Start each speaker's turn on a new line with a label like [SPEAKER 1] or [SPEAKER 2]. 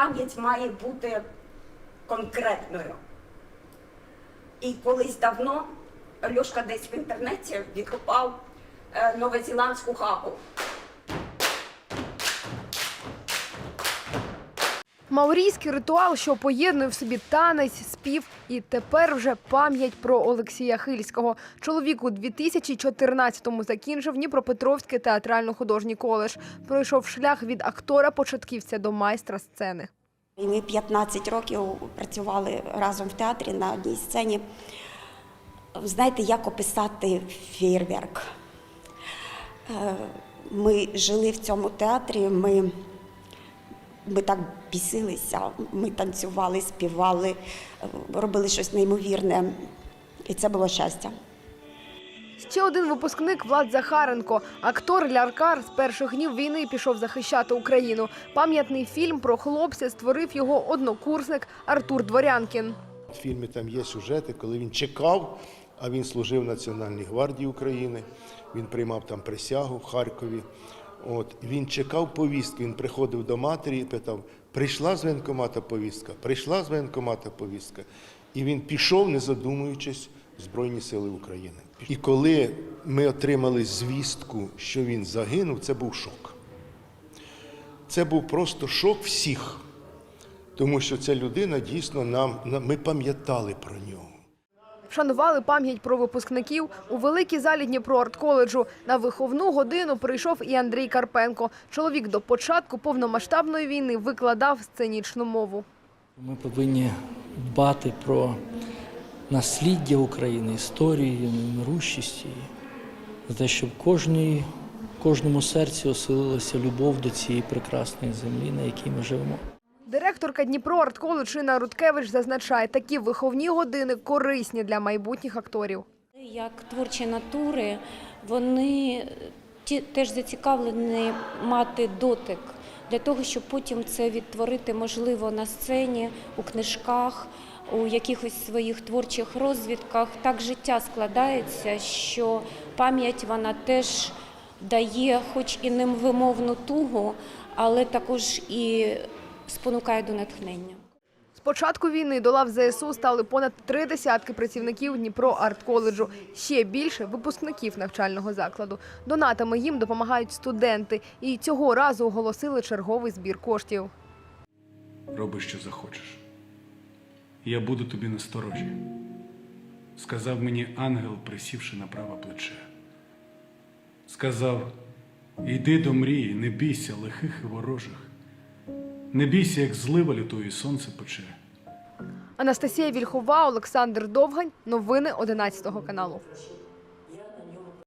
[SPEAKER 1] пам'ять має бути конкретною. І колись давно Льошка десь в інтернеті відкопав новозіландську новозеландську хапу.
[SPEAKER 2] Маорійський ритуал, що поєднує в собі танець, спів і тепер вже пам'ять про Олексія Хильського. Чоловік у 2014-му закінчив Дніпропетровський театрально-художній коледж. Пройшов шлях від актора-початківця до майстра сцени.
[SPEAKER 3] Ми 15 років працювали разом в театрі на одній сцені. Знаєте, як описати фейерверк? Е, Ми жили в цьому театрі, ми, ми так бісилися, ми танцювали, співали, робили щось неймовірне. І це було щастя.
[SPEAKER 2] Ще один випускник Влад Захаренко. Актор Ляркар з перших днів війни пішов захищати Україну. Пам'ятний фільм про хлопця створив його однокурсник Артур Дворянкін.
[SPEAKER 4] В фільмі там є сюжети, коли він чекав, а він служив в Національній гвардії України. Він приймав там присягу в Харкові. От він чекав повістки. Він приходив до матері і питав: прийшла з воєнкомата повістка, прийшла з воєнкомата повістка. І він пішов, не задумуючись, в Збройні Сили України. І коли ми отримали звістку, що він загинув, це був шок. Це був просто шок всіх. Тому що ця людина дійсно нам на- ми пам'ятали про нього.
[SPEAKER 2] Вшанували пам'ять про випускників у великій залі Дніпро-арт-коледжу. На виховну годину прийшов і Андрій Карпенко. Чоловік до початку повномасштабної війни викладав сценічну мову.
[SPEAKER 5] Ми повинні дбати про насліддя України, історію, немирущість її, за те, щоб кожній, кожному серці оселилася любов до цієї прекрасної землі, на якій ми живемо.
[SPEAKER 2] Директорка Дніпро арт-коледж Інна Руткевич зазначає, такі виховні години корисні для майбутніх акторів.
[SPEAKER 6] Як творчі натури, вони теж зацікавлені мати дотик для того, щоб потім це відтворити можливо на сцені, у книжках, у якихось своїх творчих розвідках. Так життя складається, що пам'ять вона теж дає, хоч і невимовну тугу, але також і спонукає до натхнення.
[SPEAKER 2] З початку війни до лав ЗСУ стали понад три десятки працівників Дніпро арт-коледжу. Ще більше випускників навчального закладу. Донатами їм допомагають студенти. І цього разу оголосили черговий збір коштів.
[SPEAKER 7] Роби, що захочеш. Я буду тобі насторожі, сказав мені ангел, присівши на праве плече. Сказав: йди до мрії, не бійся лихих і ворожих. Не бійся, як злива лютої сонце пече.
[SPEAKER 2] Анастасія Вільхова, Олександр Довгань. Новини 11 каналу.